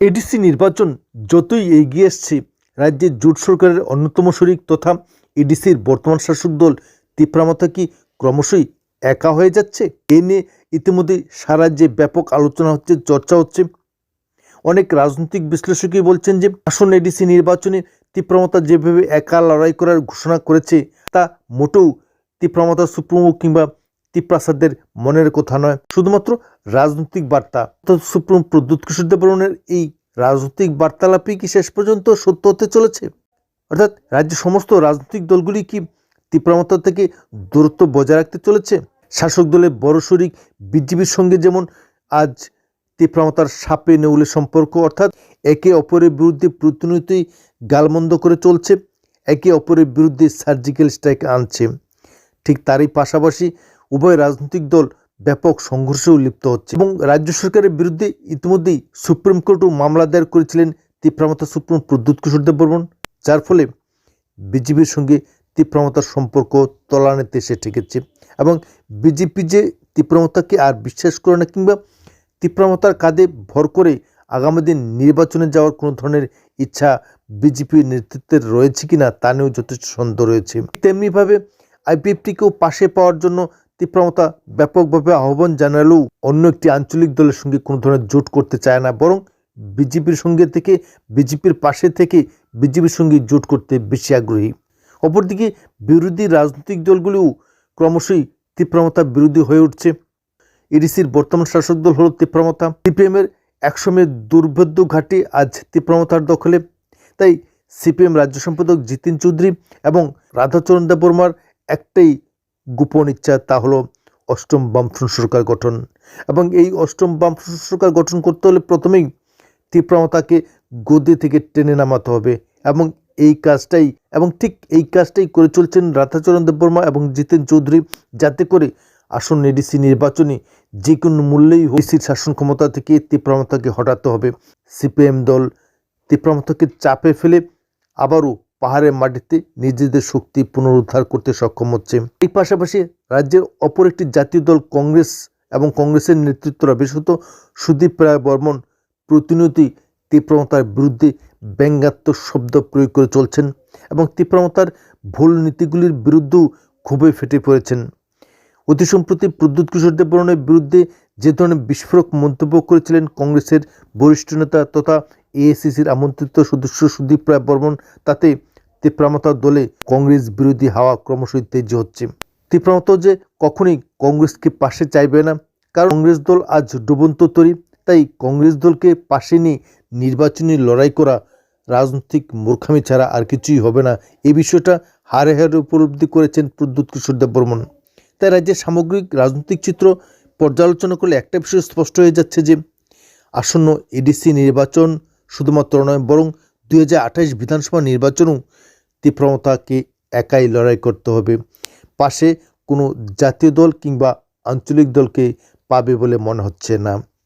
ADC নির্বাচন যতই এগিয়ে এসছে রাজ্যের জোট সরকারের অন্যতম শরিক তথা এডিসির বর্তমান শাসক দল তিপ্রামতা কি ক্রমশই একা হয়ে যাচ্ছে? এ নিয়ে ইতিমধ্যে সারা রাজ্যে ব্যাপক আলোচনা হচ্ছে, চর্চা হচ্ছে। অনেক রাজনৈতিক বিশ্লেষকই বলছেন যে, আসন্ন এডিসি নির্বাচনে তিপ্রামতা যেভাবে একা লড়াই করার ঘোষণা করেছে, তা মোটেও তিপ্রামতা সুপ্রমো কিংবা তিপ্রাসাদের মনের কথা নয়। শুধুমাত্র রাজনৈতিক বার্তা। সুপ্রিম প্রদ্যুৎ কিশোর দেববর্মনের এই রাজনৈতিক বার্তালাপই কি শেষ পর্যন্ত সত্য হতে চলেছে? অর্থাৎ রাজ্যের সমস্ত রাজনৈতিক দলগুলি কি তিপ্রামতা থেকে দূরত্ব বজায় রাখতে চলেছে? শাসক দলের বড় শরিক বিজেপির সঙ্গে যেমন আজ তিপ্রামতার সাপে নেউলের সম্পর্ক, অর্থাৎ একে অপরের বিরুদ্ধে প্রতিনিয়তই গালমন্দ করে চলছে, একে অপরের বিরুদ্ধে সার্জিক্যাল স্ট্রাইক আনছে। ঠিক তারই পাশাপাশি উভয় রাজনৈতিক দল ব্যাপক সংঘর্ষেও লিপ্ত হচ্ছে এবং রাজ্য সরকারের বিরুদ্ধে ইতিমধ্যেই সুপ্রিম কোর্টও মামলা দায়ের করেছিলেন তিপ্রামতা সুপ্রিম প্রদ্যুৎ কিশোর দেববর্মন, যার ফলে বিজেপির সঙ্গে তিপ্রামতার সম্পর্ক তলানিতে এসে ঠেকেছে এবং বিজেপি যে তিপ্রামতাকে আর বিশ্বাস করে না কিংবা তিপ্রামতার কাঁধে ভর করে আগামী দিন নির্বাচনে যাওয়ার কোনো ধরনের ইচ্ছা বিজেপির নেতৃত্বের রয়েছে কিনা তা নিয়েও যথেষ্ট সন্দেহ রয়েছে। তেমনিভাবে আইপিএফটিকেও পাশে পাওয়ার জন্য তিপ্রামতা ব্যাপকভাবে আহ্বান জানালেও অন্য একটি আঞ্চলিক দলের সঙ্গে কোনো ধরনের জোট করতে চায় না, বরং বিজেপির সঙ্গে থেকে, বিজেপির পাশে থেকে বিজেপির সঙ্গে জোট করতে বেশি আগ্রহী। অপরদিকে বিরোধী রাজনৈতিক দলগুলিও ক্রমশই তিপ্রামতা বিরোধী হয়ে উঠছে। এডিসির বর্তমান শাসক দল হল তিপ্রামতা সিপিএমের একসময় দুর্ভেদ্য ঘাটে আজ তিপ্রামতার দখলে। তাই সিপিএম রাজ্য সম্পাদক জিতিন চৌধুরী এবং রাধাচরণ দেববর্মার একটাই গোপন ইচ্ছা তা হলো অষ্টম বামফ্রন্ট সরকার গঠন। এবং এই অষ্টম বামফ্রন্ট সরকার গঠন করতে হলে প্রথমেই তিপ্রামতাকে গদি থেকে টেনে নামাতে হবে। এবং এই কাজটাই, এবং ঠিক এই কাজটাই করে চলছেন রাধাচরণ দেববর্মা এবং জিতেন চৌধুরী। যাতে করে আসন্ন এডিসি নির্বাচনে যে কোনো মূল্যেই ওইসির শাসন ক্ষমতা থেকে তিপ্রামতাকে হটাতে হবে। সিপিএম দল তিপ্রামতাকে চাপে ফেলে আবারও পাহাড়ের মাটিতে নিজেদের শক্তি পুনরুদ্ধার করতে সক্ষম হচ্ছে। এই পাশাপাশি রাজ্যের অপর একটি জাতীয় দল কংগ্রেস এবং কংগ্রেসের নেতৃত্বরা বিশেষত সুদীপ রায় বর্মন প্রতিনিয়তই তীব্রমতার বিরুদ্ধে ব্যঙ্গাত্মক শব্দ প্রয়োগ করে চলছেন এবং তীব্রমতার ভুল নীতিগুলির বিরুদ্ধেও ক্ষোভে ফেটে পড়েছেন। অতি সম্প্রতি প্রদ্যুৎ কিশোর দেববর্মনের বিরুদ্ধে যে ধরনের বিস্ফোরক মন্তব্য করেছিলেন কংগ্রেসের বরিষ্ঠ নেতা তথা এএসিসির আমন্ত্রিত সদস্য সুদীপ রায় বর্মন, তাতে তিপ্রামতা দলে কংগ্রেস বিরোধী হাওয়া ক্রমশই তেজ হচ্ছে। তিপ্রামত যে কখনই কংগ্রেসকে পাশে চাইবে না, কারণ কংগ্রেস দল আজ ডুবন্ত তরি, তাই কংগ্রেস দলকে পাশে নিয়ে নির্বাচনী লড়াই করা রাজনৈতিক মূর্খামি ছাড়া আর কিছুই হবে না। এই বিষয়টা হারে হারে উপলব্ধি করেছেন প্রদ্যুৎ কিশোর দেববর্মন। তাই রাজ্যের সামগ্রিক রাজনৈতিক চিত্র পর্যালোচনা করলে একটা বিষয় স্পষ্ট হয়ে যাচ্ছে যে, আসন্ন এডিসি নির্বাচন শুধুমাত্র নয়, বরং দুই হাজার আঠাশ বিধানসভা নির্বাচনেও তীব্রমতাকে একাই লড়াই করতে হবে। পাশে কোনো জাতীয় দল কিংবা আঞ্চলিক দলকে পাবে বলে মনে হচ্ছে না।